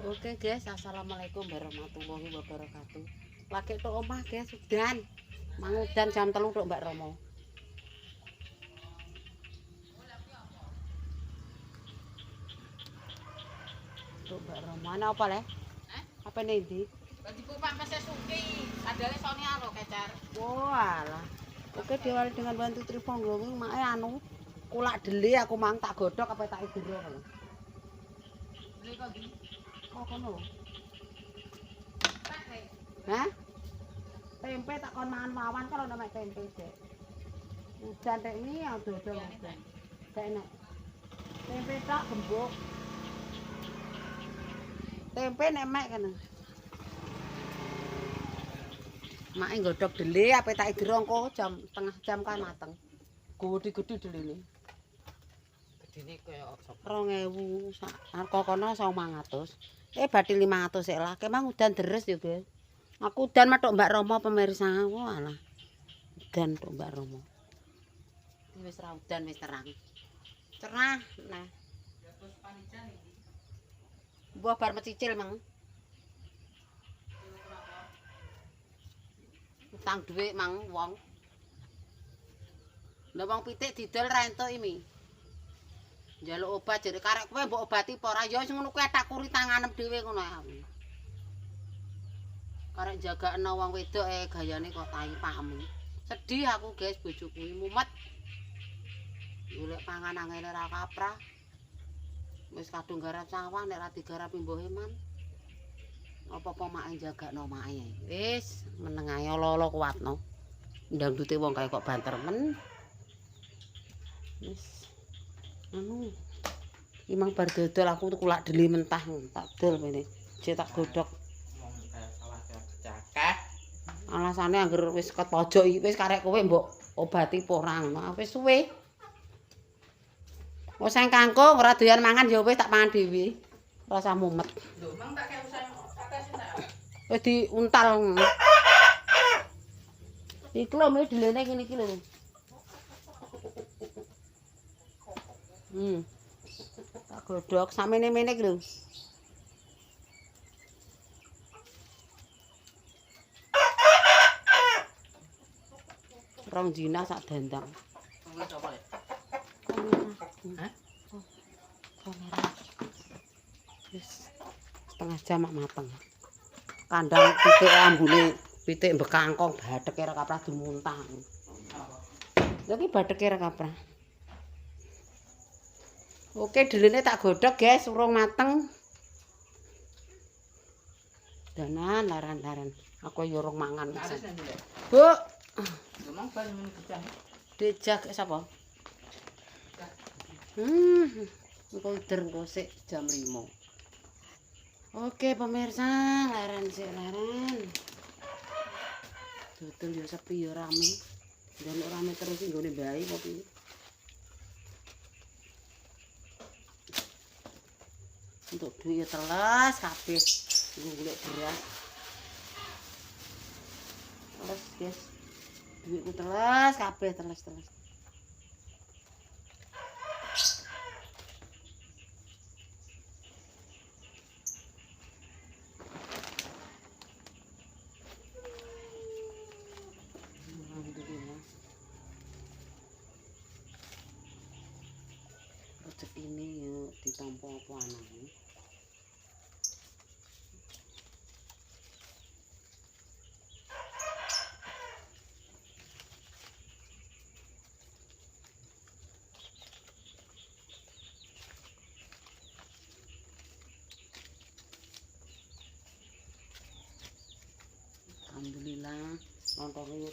Oke guys, assalamualaikum warahmatullahi wabarakatuh. Lagi tok omah guys, udan. Mangudan jam telu tok Mbak Romo. Tok Mbak Romo, ana apa le? Hah? Apa nih di? Bagi ku pampasnya suki, sadare Sonia lo kecar. Walah. Oke diawali dengan bantu Trivonggo kuwi mae anu kulak deli aku mang tak godhok apa tak iduro kalau. Beli. Kok kono? Hah? Tempe tak kon mangan wawan kalau nama tempe dek. Udan dek ini yang dodol udan. Dek enak. Tempe tak gembok. Tempe nek mek kan. Mak nggodhog dele apa tak idro engko jam tengah jam kan mateng. Gede-gede dele. Koyo sop. 2000 sak harga kono 900. Eh bathi 500 sik lah. Kemang udan deres ya, Guys. Aku udan matok Mbak Romo pemirsa. Walah. Udan tok Mbak Romo. Wis ra udan wis terang. Cerah nah. Buah bar mecicil mang. Utang dhuwit mang wong. Lah wong pitik didol ra entuk iki. Njaluk obat jare karek kowe mbok obati apa ora ya wis ngono kuwi tak kuri tanganem dhewe ngono ae. Karek jagakno wong wedok e gayane kok tai pahami. Sedih aku guys bojoku kuwi mumet. Golek pangan angel ra kaprah. Wis kadung garap sawah nek ra digarap mbohe man. Apa-apa mak jagakno mae. Wis meneng ae lolo kuatno. Ndangdute wong kae kok banter men. Wis anu imang bar dodol aku tuh kulak deli mentah tak dol mene cek tak godhog. Wong salah cakak. alasane angger wis ket pojok iki wis karek kowe mbok obati apa ora ngono Ah, wis suwe. Wis sing kangkung ora doyan mangan ya wis tak pangan dhewe. Rasa mumet. Lho, mang tak kaya usah tak wis diuntal iki lho dilene kene iki lho hmm. Tak godhog samene-mene iki lho. Rong dina sak dandang. Setengah jam mak mateng. Kandang pitik ambune pitik bekangkong batheke ora kaprah dumuntah lha iki batheke ora kaprah oke delene tak godhog guys. Urung mateng. Danan laran-laran aku yo urung mangan bu. Lho, mang bal men gedang. dijak sapa? Hmm engko uder engko sik jam 5 Oke pemirsa, laran sik laran. Dodol ya sepi ya rame. Dan rame terus iki nggone bayi kok Untuk duit telas kabeh. Golek beras. Telas, guys. Duitku telas kabeh telas-telas.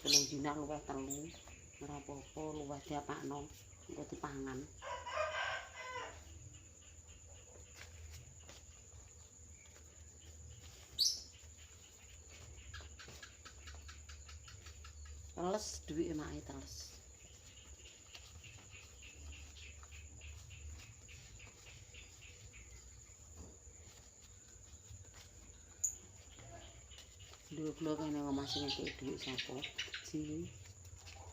Telung dina luwih telu. Ora apa-apa luwih diapakno engko dipangan. Teles duwike make teles glo-glo kene kok masih ngetik dhuwit sapa siji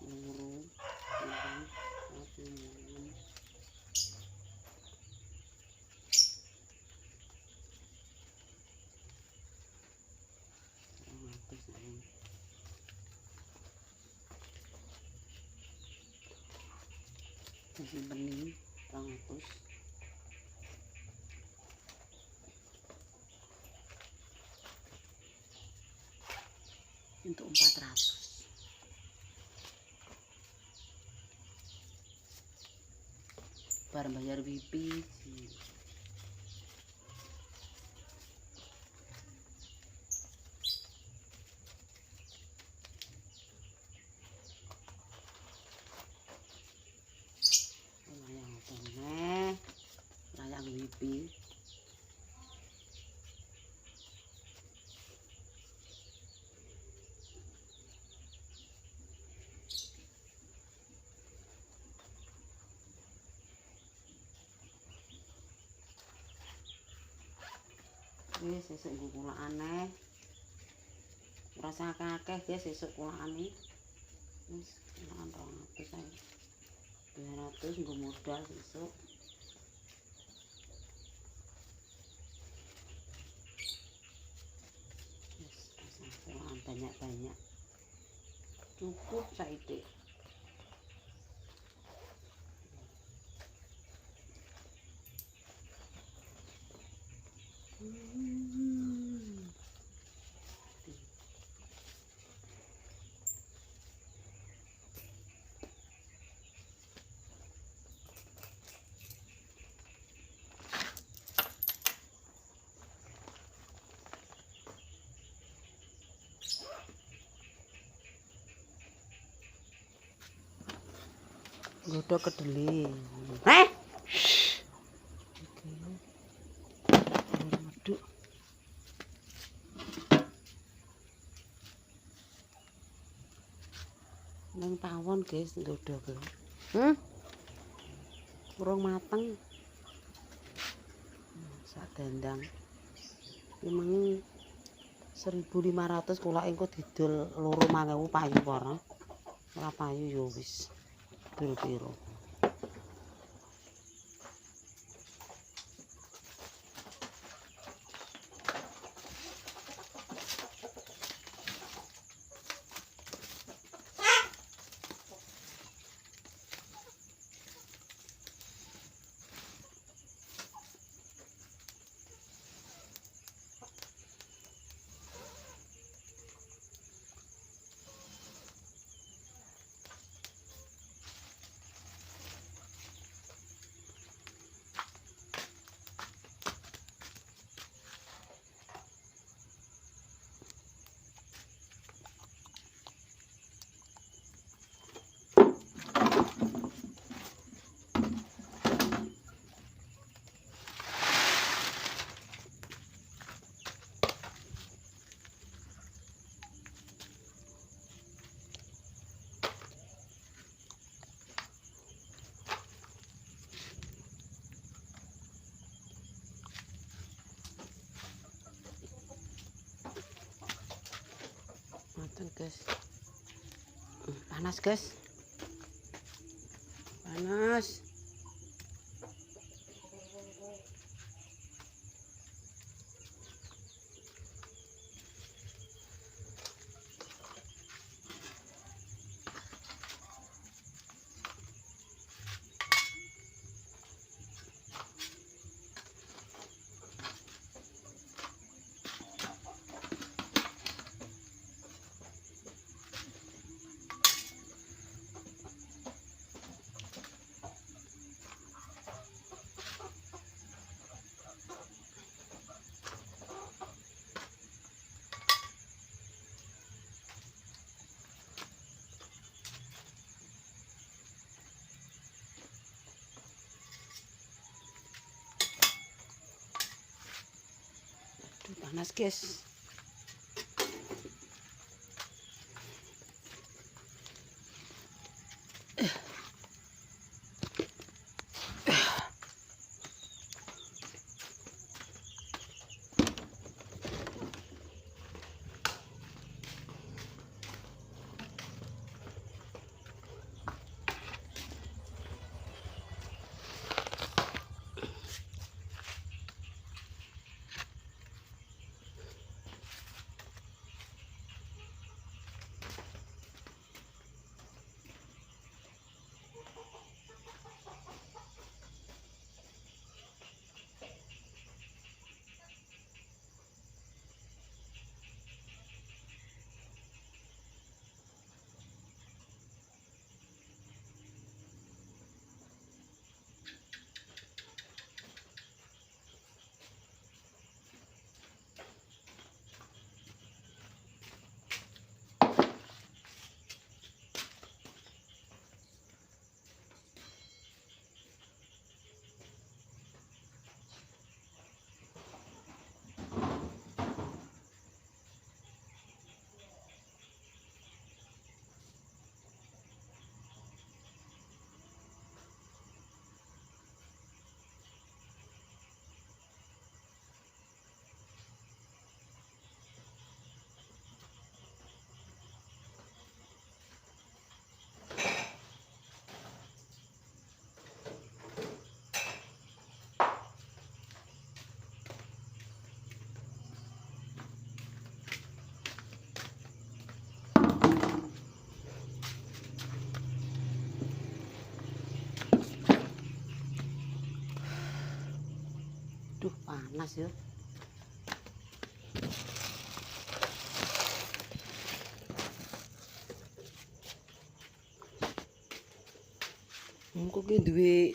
loro 4 5 untuk 400 bar bayar wipi wis sesuk nggo aneh. Rasa akeh dia sesuk kula ani. Wis kula saya, ae. 200 nggo modal sesuk. Banyak-banyak. Cukup saya itu. Heh. Oke. Meduk. Nang tawon, guys, godhog. Hmm? Kurang mateng. Sak dandang. Memang 1500 kula engko didol loro 5000 payu para. Ora payu ya wis. Pero pero. Guys. Panas, guys. Panas. mas kes Panas ya. Engko ki duwe